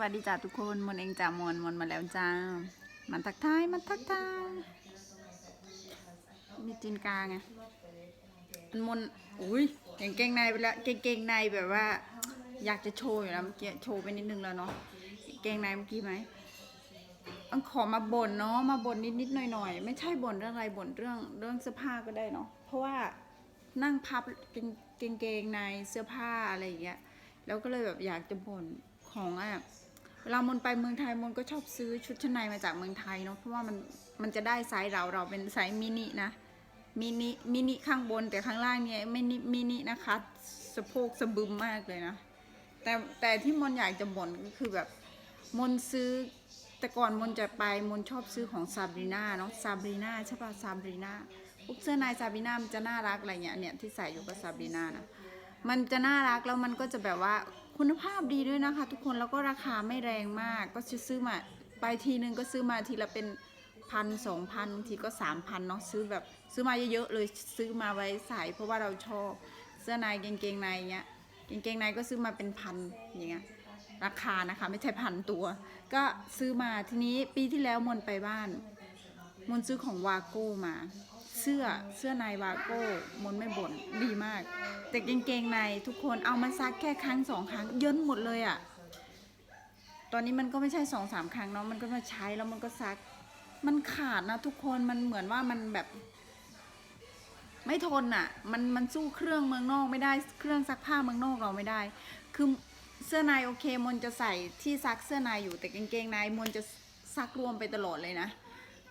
วัสดีจ้าทุกคนมนเองจ้ามนมนมาแล้วจ้า มันทักทาย มันทักทาย มีจินกาไงมันมนอุ้ยเก่งเกงในไปแล้วเก่งเกงในแบบว่า อยากจะโชว์อยู่แล้วเมื่อกี้โชว์ไปนิดนึงแล้วเนาะเกงในเมื่อกี้ไหมอังขอมาบ่นเนาะมาบ่นนิดนิดหน่อยหน่อยไม่ใช่บ่นเรื่องอะไรบ่นเรื่องเรื่องเสื้อผ้าก็ได้เนาะเพราะว่านั่งพับเกงเกงเกงในเสื้อผ้าอะไรอย่างเงี้ยแล้วก็เลยแบบอยากจะบ่นของอะ เวลามนไปเมืองไทยมนก็ชอบซื้อชุดชั้นในมาจากเมืองไทยเนาะเพราะว่ามันมันจะได้ไซส์เราเราเป็นไซส์มินินะมินิมินิข้างบนแต่ข้างล่างเนี่ยไม่นิมินินะคะสะโพกสะบึมมากเลยนะ แต่แต่ที่มนอยากจะบ่นก็คือแบบมนซื้อแต่ก่อนมนจะไปมนชอบซื้อของซาบรีนาเนาะซาบรีนาใช่ป่ะซาบรีนาพวกเสื้อในซาบรีนามันจะน่ารักอะไรเงี้ยเนี่ยที่ใส่อยู่กับซาบรีนานะมันจะน่ารักแล้วมันก็จะแบบว่า คุณภาพดีด้วยนะคะ ทุกคนแล้วก็ราคาไม่แรงมาก ก็ซื้อมาไปทีนึงก็ซื้อมาทีละเป็นพันสองพันทีก็สามพันเนาะซื้อแบบซื้อมาเยอะๆเลยซื้อมาไว้ใส่เพราะว่าเราชอบเสื้อในกางเกงในเงี้ยกางเกงในก็ซื้อมาเป็นพันอย่างเงี้ยราคานะคะไม่ใช่พันตัว ก็ซื้อมาทีนี้ปีที่แล้วมนไปบ้าน มนซื้อของวาโก้มา สื้อเสื้อในวาโก้มนไม่บ่นดีมาก แต่กางเกงในทุกคนเอามาซักแค่ครั้งสองครั้งเยินหมดเลยอะ่ะ ตอนนี้มันก็ไม่ใช่สองสามครั้งเนาะมันก็มาใช้แล้วมันก็ซัก มันขาดนะทุกคนมันเหมือนว่ามันแบบ ไม่ทนอะ่ะ มันมันสู้เครื่องเมืองนอกไม่ได้เครื่องซักผ้าเมืองนอกเราไม่ได้ คือเสื้อในโอเคมนจะใส่ที่ซักเสื้อในอยู่แต่กางเกงในมนจะซักรวมไปตลอดเลยนะ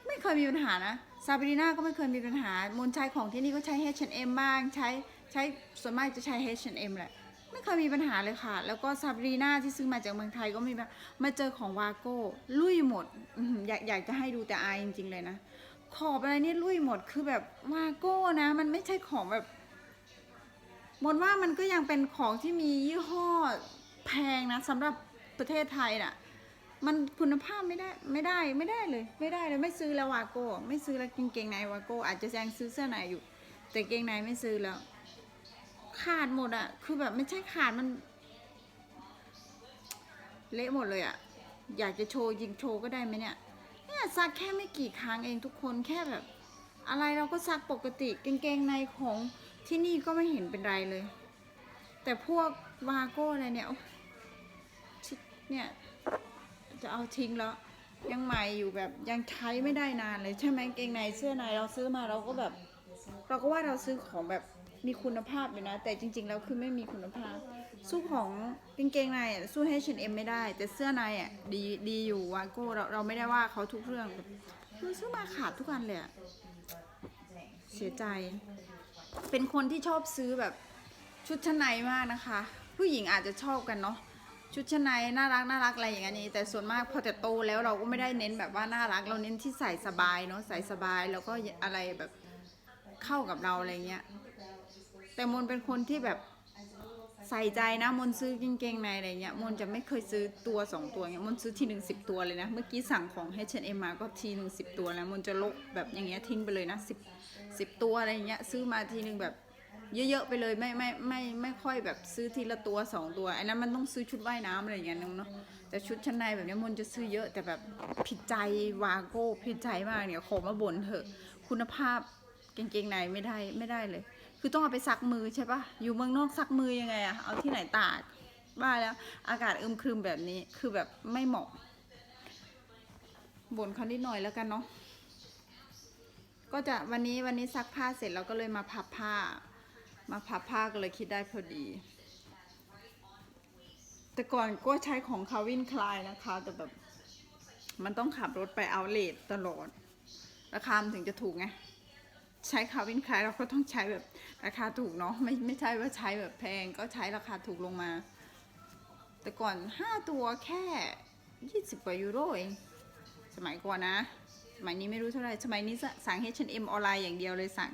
ไม่เคยมีปัญหานะ ซาบรีนาก็ไม่เคยมีปัญหามนใช้ของที่นี่ก็ใช้ H&M บ้างใช้ใช้ส่วนมากจะใช้ H&M แหละไม่เคยมีปัญหาเลยค่ะ แล้วก็ซาบรีนาที่ซื้อมาจากเมืองไทยก็มีมาเจอของวาโก้ลุยหมดอยากอยากจะให้ดูแต่อายจริง ๆ เลยนะ ขอบอะไรนี่ลุยหมดคือแบบวาโก้นะ มันไม่ใช่ของแบบมนว่ามันก็ยังเป็นของที่มียี่ห้อแพงนะสำหรับประเทศไทยน่ะ มันคุณภาพไม่ได้ไม่ได้ไม่ได้เลย ไม่ได้เลยไม่ซื้อแล้ววาโก้ไม่ซื้อแล้วกางเกงในวาโก้อาจจะยังซื้อเสื้อในอยู่ แต่เกงในไม่ซื้อแล้ว ขาดหมดอะคือแบบไม่ใช่ขาดมัน เละหมดเลยอะอยากจะโชว์ยิงโชว์ก็ได้ไหมเนี่ยเนี่ยซักแค่ไม่กี่ครั้งเองทุกคนแค่แบบ อะไรเราก็ซักปกติกางเกงในของที่นี่ก็ไม่เห็นเป็นไรเลย แต่พวกวาโก้อะไรเนี่ยเนี่ย จะเอาทิ้งแล้ว ยังใหม่อยู่แบบยังใช้ไม่ได้นานเลยใช่ไหมเกงในเสื้อในเราซื้อมาเราก็แบบ เราก็ว่าเราซื้อของแบบมีคุณภาพอยู่นะ แต่จริง ๆ แล้วคือไม่มีคุณภาพ สู้ของกางเกงในอะสู้ H&M ไม่ได้ แต่เสื้อในอะดีดีอยู่วาโก้เราเราไม่ได้ว่าเขาทุกเรื่องแบบคือซื้อมาขาดทุกอันเลยอะเสียใจ เป็นคนที่ชอบซื้อแบบชุดชั้นในมากนะคะ ผู้หญิงอาจจะชอบกันเนาะ ชุดชั้นในน่ารักน่ารักอะไรอย่างนี้แต่ส่วนมากพอแต่โตแล้วเราก็ไม่ได้เน้นแบบว่าน่ารักเราเน้นที่ใส่สบายเนาะใส่สบายแล้วก็อะไรแบบเข้ากับเราอะไรเงี้ยแต่มนเป็นคนที่แบบใส่ใจนะมนซื้อกางเกงในอะไรเงี้ยมนจะไม่เคยซื้อตัวสองตัวเงี้ยมนซื้อทีหนึ่งสิบตัวเลยนะเมื่อกี้สั่งของ H&M มาก็ทีหนึ่งสิบตัวแล้วมนจะลกแบบอย่างเงี้ยทิ้งไปเลยนะสิบสิบตัวอะไรเงี้ยซื้อมาทีหนึ่งแบบ เยอะๆไปเลยไม่ไม่ไม่ไม่ค่อยแบบซื้อทีละตัวสองตัวไอ้นั้นมันต้องซื้อชุดว่ายน้ำอะไรอย่างเงี้ยเนาะแต่ชุดชั้นในแบบนี้มนจะซื้อเยอะแต่แบบผิดใจวาโก้ผิดใจมากเนี่ยขอมาบ่นเถอะ คุณภาพกางเกงในไม่ได้ไม่ได้เลย คือต้องเอาไปซักมือใช่ปะอยู่เมืองนอกซักมือยังไงอะเอาที่ไหนตากบ้าแล้วอากาศอึมครึมแบบนี้คือแบบไม่เหมาะบ่นเขานิดหน่อยแล้วกันเนาะก็จะวันนี้วันนี้ซักผ้าเสร็จเราก็เลยมาพับผ้า มาพับผ้าก็เลยคิดได้พอดี แต่ก่อนก็ใช้ของคาวินคลายนะคะ แต่แบบ มันต้องขับรถไปเอาเลทตลอด ราคามถึงจะถูกไง ใช้คาวินคลายเราก็ต้องใช้แบบราคาถูกเนาะไม่ไม่ใช่ว่าใช้แบบแพงก็ใช้ราคาถูกลงมา แต่ก่อนห้าตัวแค่ยี่สิบกว่ายูโรเองสมัยก่อนนะ สมัยนี้ไม่รู้เท่าไหร่สมัยนี้สั่ง H&M ออนไลน์อย่างเดียวเลยสั่ง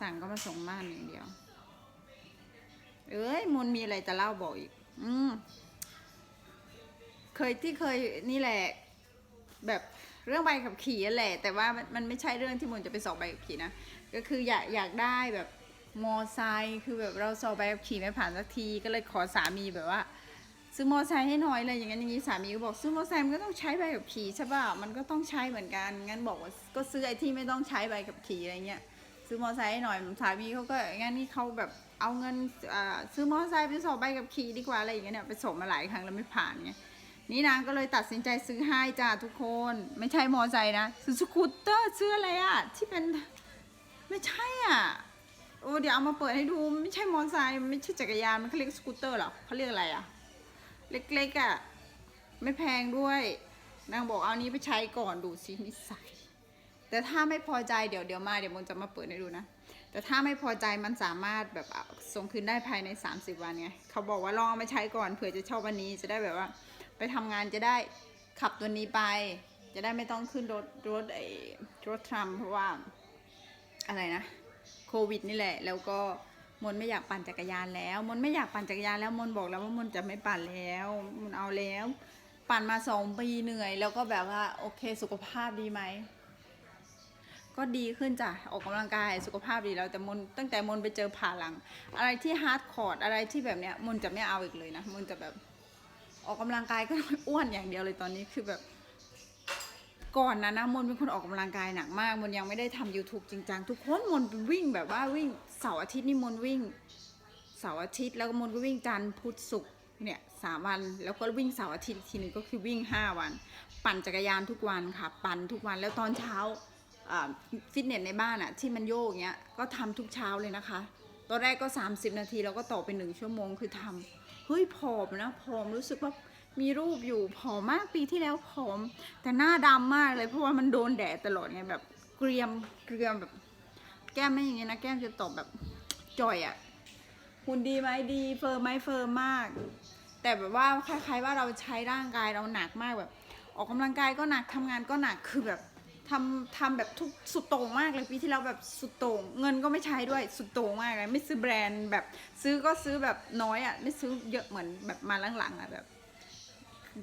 สั่งก็มาส่งบ้านอย่างเดียว เอ้ยมนมีอะไรจะเล่าบอกอีก อืมเคยที่เคยนี่แหละ แบบเรื่องใบขับขี่นั่นแหละ แต่ว่ามันไม่ใช่เรื่องที่มนจะไปสอบใบขับขี่นะก็คืออยากอยากได้แบบมอไซค์คือแบบเราสอบใบขับขี่ไม่ผ่านสักทีก็เลยขอสามีแบบว่าซื้อมอไซค์ให้หน่อยอะไรอย่างนั้นอย่างนี้สามีก็บอกซื้อมอไซค์มันก็ต้องใช้ใบขับขี่ใช่ป่ะมันก็ต้องใช้เหมือนกันงั้นบอกว่าก็ซื้อไอ้ที่ไม่ต้องใช้ใบขับขี่อะไรเงี้ยซื้อมอไซค์ให้หน่อยสามีเขาก็งั้นนี่เขาแบบ เอาเงินซื้อมอไซค์ไปสอบใบขับขี่ดีกว่าอะไรอย่างเงี้ยเนี่ยไปสอบมาหลายครั้งแล้วไม่ผ่านไงนี่นางก็เลยตัดสินใจซื้อให้จ้าทุกคน ไม่ใช่มอไซค์นะซื้อสกูตเตอร์ซื้ออะไรอะที่เป็นไม่ใช่อะโอ้เดี๋ยวเอามาเปิดให้ดูไม่ใช่มอไซค์ไม่ใช่จักรยานมันเขาเรียกสกูตเตอร์หรอเขาเรียกอะไรอะเล็กๆอะไม่แพงด้วย นางบอกเอานี้ไปใช้ก่อนดูสินิสัยแต่ถ้าไม่พอใจเดี๋ยวเดี๋ยวมาเดี๋ยวมนจะมาเปิดให้ดูนะ แต่ถ้าไม่พอใจมันสามารถแบบส่งคืนได้ภายใน 30 วันไงเขาบอกว่าลองเอามาใช้ก่อนเผื่อจะชอบวันนี้จะได้แบบว่า ไปทำงานจะได้ขับตัวนี้ไป จะได้ไม่ต้องขึ้นรถรถไอ้รถทรัมเพราะว่าอะไรนะโควิดนี่แหละ แล้วก็มนไม่อยากปั่นจักรยานแล้วมนไม่อยากปั่นจักรยานแล้วมนบอกแล้วว่ามนจะไม่ปั่นแล้วมนเอาแล้ว ปั่นมาสองปีเหนื่อย แล้วก็แบบว่าโอเคสุขภาพดีไหม ก็ดีขึ้นจ้ะออกกำลังกายสุขภาพดีแล้วแต่มนตั้งแต่มนไปเจอผ่าหลัง อะไรที่ฮาร์ดคอร์ดอะไรที่แบบเนี้ยมนจะไม่เอาอีกเลยนะมนจะแบบออกกำลังกายก็อ้วนอย่างเดียวเลยตอนนี้คือแบบ ก่อนนะนะมนเป็นคนออกกำลังกายหนักมากมนยังไม่ได้ทำ YouTube จริงจังทุกคนมนวิ่งแบบว่าวิ่งเสาร์อาทิตย์นี่มนวิ่งเสาร์อาทิตย์แล้วก็มนก็วิ่งจันทร์พุธศุกร์เนี่ยสามวันแล้วก็วิ่งเสาร์อาทิตย์ทีนึงก็คือวิ่งห้าวัน ปั่นจักรยานทุกวันค่ะ ปั่นทุกวันแล้วตอนเช้า ฟิตเนสในบ้านอะที่มันโยกเงี้ยก็ทำทุกเช้าเลยนะคะ ตอนแรกก็ 30 นาทีแล้วก็ต่อไปหนึ่งชั่วโมงคือทำเฮ้ยผอมนะผอมรู้สึกว่ามีรูปอยู่ผอมมากปีที่แล้วผอม แต่หน้าดำมากเลยเพราะว่ามันโดนแดดตลอดไงแบบเกรียมเกรียมแบบ แก้มไม่อย่างงี้นะแก้มจะตอบแบบจ่อยอะหุ่นดีไหมดีเฟิร์มไหมเฟิร์มมาก แต่แบบว่าคล้ายๆว่าเราใช้ร่างกายเราหนักมากแบบ ออกกำลังกายก็หนักทำงานก็หนักคือแบบ ทำทำแบบทุกสุดโต่งมากเลยปีที่แล้วแบบสุดโต่งเงินก็ไม่ใช้ด้วยสุดโต่งมากเลยไม่ซื้อแบรนด์แบบซื้อก็ซื้อแบบน้อยอะ่ะไม่ซื้อเยอะเหมือนแบบมาหลังๆอะ่ะแบบ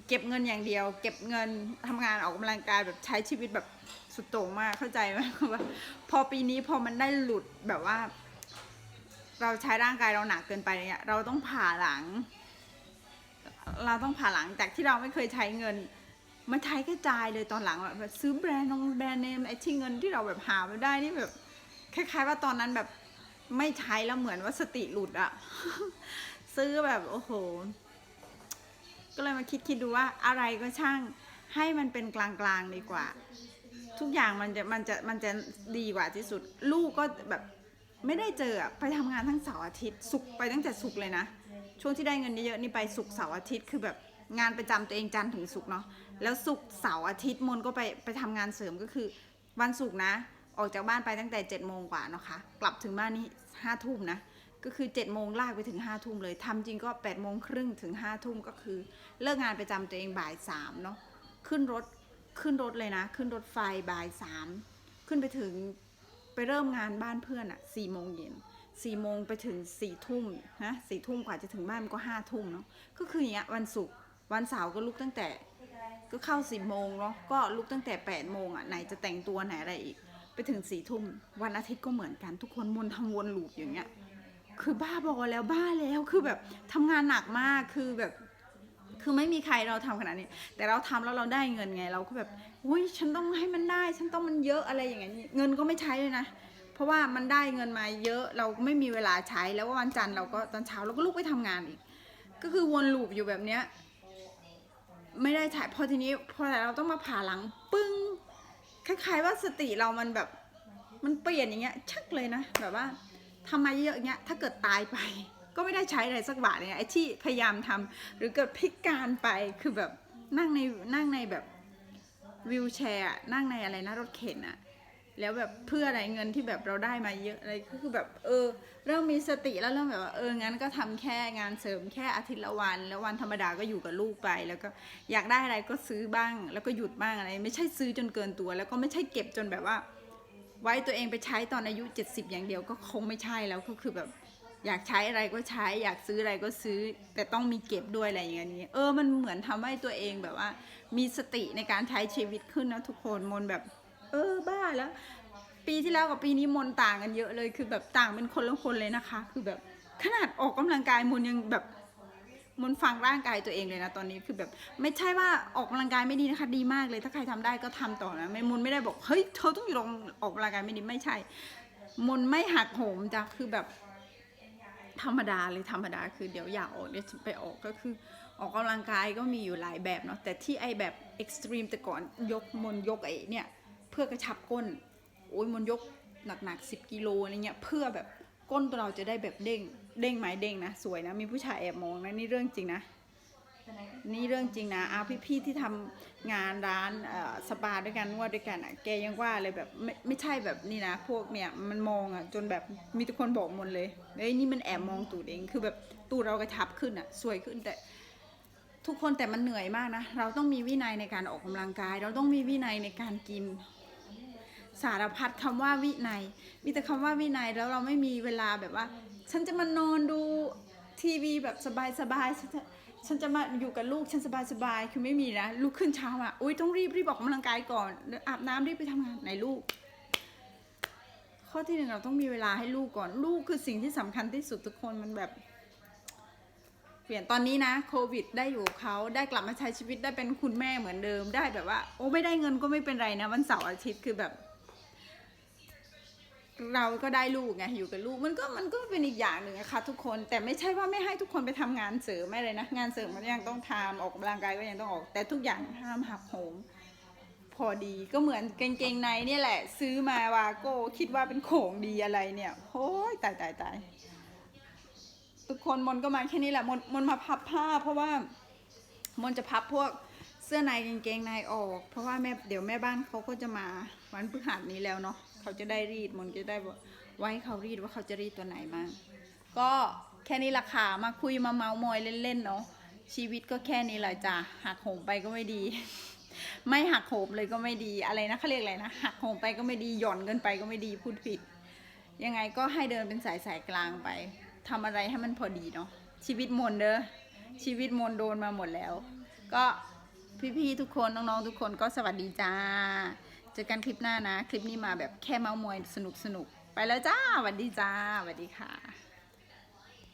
เก็บเงินอย่างเดียว เก็บเงินทำงานออกกำลังกายแบบใช้ชีวิตแบบสุดโต่งมากเข้าใจไหมว่าพอปีนี้พอมันได้หลุดแบบว่า เราใช้ร่างกายเราหนักเกินไปเนี่ยเราต้องผ่าหลัง เราต้องผ่าหลังจากที่เราไม่เคยใช้เงิน มันใช้กระจายเลยตอนหลังแบบซื้อแบรนด์นงแบรนด์เนมไอ้ที่เงินที่เราแบบหาไม่ได้นี่แบบคล้าย ๆ ว่าตอนนั้นแบบไม่ใช้แล้วเหมือนว่าสติหลุดอะซื้อแบบโอ้โห ก็เลยมาคิดคิดดูว่าอะไรก็ช่างให้มันเป็นกลางๆดีกว่า ทุกอย่างมันจะมันจะมันจะดีกว่าที่สุด ลูกก็แบบไม่ได้เจอไปทำงานทั้งเสาร์อาทิตย์ สุกไปตั้งแต่สุกเลยนะ ช่วงที่ได้เงินเยอะๆนี่ไปสุกเสาร์อาทิตย์คือแบบ งานประจำตัวเองจันทร์ถึงสุกร์เนาะแล้วสุกร์เสาร์อาทิตย์มนก็ไปไปทำงานเสริมก็คือ วันศุกร์นะ ออกจากบ้านไปตั้งแต่7จ็ดโมงกว่าเนาะคะ กลับถึงบ้านนี่ห้าทุ่มนะก็คือ7จ็ดโมงลากไปถึงห้าทุ่มเลยทำจริงก็8ปดโมงครึ่งถึงห้าทุ่มก็คือ เลิกงานประจำตัวเองบ่ายสามเนาะขึ้นรถขึ้นรถเลยนะ ขึ้นรถไฟบ่ายสามขึ้นไปถึงไปเริ่มงานบ้านเพื่อนอะสี่โมงเย็นสี่โมงไปถึงสี่ทุ่มนะสี่ทุ่มกว่าจะถึงบ้านมันก็ห้าทุ่มเนาะก็คืออย่างเงี้ยวันศุกร์ วันเสาร์ก็ลุกตั้งแต่ก็เข้าสี่โมงเนาะก็ลุกตั้งแต่แปดโมงอะไหนจะแต่งตัวไหนอะไรอีก ไปถึงสี่ทุ่มวันอาทิตย์ก็เหมือนกัน ทุกคนวนทำวนลูปอย่างเงี้ย คือบ้าบอแล้วบ้าแล้วคือแบบทำงานหนักมากคือแบบ คือไม่มีใครเราทำขนาดนี้ แต่เราทำแล้วเราได้เงินไง เราก็แบบอุ้ยฉันต้องให้มันได้ ฉันต้องมันเยอะอะไรอย่างเงี้ยเงินก็ไม่ใช้เลยนะเพราะว่ามันได้เงินมาเยอะเราไม่มีเวลาใช้แล้ววันจันทร์เราก็ตอนเช้าเราก็ลุกไปทำงานอีก ก็คือวนลูปอยู่แบบเนี้ย ไม่ได้ใช้พอทีนี้พอเราต้องมาผ่าหลังปึ้งคล้ายๆว่าสติเรามันแบบมันเปลี่ยนอย่างเงี้ยชักเลยนะ แบบว่าทำมาเยอะอย่างเงี้ยถ้าเกิดตายไป ก็ไม่ได้ใช้อะไรสักบาทเนี่ยไอ้ที่พยายามทำหรือเกิดพิการไปคือแบบนั่งในนั่งในแบบวิวแชร์นั่งในอะไรนะรถเข็นอะ แล้วแบบเพื่ออะไรเงินที่แบบเราได้มาเยอะอะไรก็คือแบบเออ เริ่มมีสติแล้วเริ่มแบบว่าเอองั้นก็ทำแค่งานเสริมแค่อาทิตย์ละวัน แล้ววันธรรมดาก็อยู่กับลูกไป แล้วก็อยากได้อะไรก็ซื้อบ้าง แล้วก็หยุดบ้างอะไร ไม่ใช่ซื้อจนเกินตัว แล้วก็ไม่ใช่เก็บจนแบบว่า ไว้ตัวเองไปใช้ตอนอายุ 70 อย่างเดียวก็คงไม่ใช่แล้วก็คือแบบอยากใช้อะไรก็ใช้อยากซื้ออะไรก็ซื้อ แต่ต้องมีเก็บด้วยอะไรอย่างเงี้เออมันเหมือนทำให้ตัวเองแบบว่า มีสติในการใช้ชีวิตขึ้นนะทุกคนมนแบบ เออบ้าแล้ว ปีที่แล้วกับปีนี้มนต่างกันเยอะเลย คือแบบต่างเป็นคนละคนเลยนะคะ คือแบบขนาดออกกำลังกายมนยังแบบมนฟังร่างกายตัวเองเลยนะตอนนี้คือแบบไม่ใช่ว่าออกกำลังกายไม่ดีนะคะดีมากเลย ถ้าใครทำได้ก็ทำต่อนะไม่มนไม่ได้บอกเฮ้ยเธอต้องอยู่ลงออกกำลังกายไม่ดีไม่ใช่ มนไม่หักโหมจ้ะคือแบบธรรมดาเลยธรรมดาคือเดี๋ยวอยากออกเดี๋ยวไปออกก็คือ ออกกำลังกายก็มีอยู่หลายแบบเนาะแต่ที่ไอแบบเอ็กซ์ตรีมแต่ก่อนยกมนยกไอเนี่ย พื่อกระชับก้น โอ้ยมนยกหนักๆสิบกิโลอะไรเงี้ยเพื่อแบบก้นตัวเราจะได้แบบเด้งเด้งไหมเด้งนะสวยนะมีผู้ชายแอบมองนะนี่เรื่องจริงนะนี่เรื่องจริงนะอาพี่ๆที่ทำงานร้านสปาด้วยกันนวดด้วยกันอะแกยังว่าเลยแบบไม่ไม่ใช่แบบนี่นะ พวกเนี่ยมันมองอะจนแบบมีทุกคนบอกหมดเลยเฮ้ยนี่มันแอบมองตูดเองคือแบบตูดเรากระชับขึ้นอะสวยขึ้นแต่ทุกคนแต่มันเหนื่อยมากนะ เราต้องมีวินัยในการออกกำลังกาย เราต้องมีวินัยในการกิน สารพัดคำว่าวินัย มีแต่คำว่าวินัยแล้วเราไม่มีเวลาแบบว่า ฉันจะมานอนดูทีวีแบบสบายๆฉันจะฉันจะมาอยู่กับลูกฉันสบายๆคือไม่มีนะลูกขึ้นเช้าอะอุ้ยต้องรีบรีบออกกำลังกายก่อนอาบน้ำรีบไปทำงานไหนลูก ข้อที่หนึ่งเราต้องมีเวลาให้ลูกก่อนลูกคือสิ่งที่สำคัญที่สุดทุกคนมันแบบ เปลี่ยนตอนนี้นะโควิด ได้อยู่กับเขาได้กลับมาใช้ชีวิตได้เป็นคุณแม่เหมือนเดิมได้แบบว่า โอ้ไม่ได้เงินก็ไม่เป็นไรนะวันเสาร์อาทิตย์คือแบบ เราก็ได้ลูกไงอยู่กับลูกมันก็มันก็เป็นอีกอย่างหนึ่งนะคะทุกคนแต่ไม่ใช่ว่าไม่ให้ทุกคนไปทำงานเสริมไม่เลยนะงานเสริมมันยังต้องทำออกกำลังกายก็ยังต้องออก แต่ทุกอย่างห้ามหักโหม พอดีก็เหมือนกางเกงในเนี่ยแหละ ซื้อมาวาโก้คิดว่าเป็นของดีอะไรเนี่ยโอ้ยตายตายตายทุกคนมนก็มาแค่นี้แหละมนมนมาพับผ้า เพราะว่ามนจะพับพวกเสื้อในกางเกงในออก เพราะว่าแม่เดี๋ยวแม่บ้านเขาก็จะมาวันพฤหัสนี้แล้วเนาะ เขาจะได้รีดมนจะได้ไว้ให้เขารีดว่าเขาจะรีดตัวไหนมา ก็แค่นี้ราคามาคุยมาเมาส์มอยเล่นๆเนาะชีวิตก็แค่นี้แหละจ้ะหักโหมไปก็ไม่ดี ไม่หักโหมเลยก็ไม่ดีอะไรนะเขาเรียกอะไรนะหักโหมไปก็ไม่ดีหย่อนเกินไปก็ไม่ดีพูดผิด ยังไงก็ให้เดินเป็นสายสายๆกลางไปทำอะไรให้มันพอดีเนาะชีวิตมนเด้อชีวิตมนโดนมาหมดแล้ว ก็พี่ๆทุกคนน้องๆทุกคนก็สวัสดีจ้า จอกันคลิปหน้านะ คลิปนี้มาแบบแค่เมามอยสนุกสนุกไปแล้วจ้าสวัสดีจ้าสวัสดีค่ะ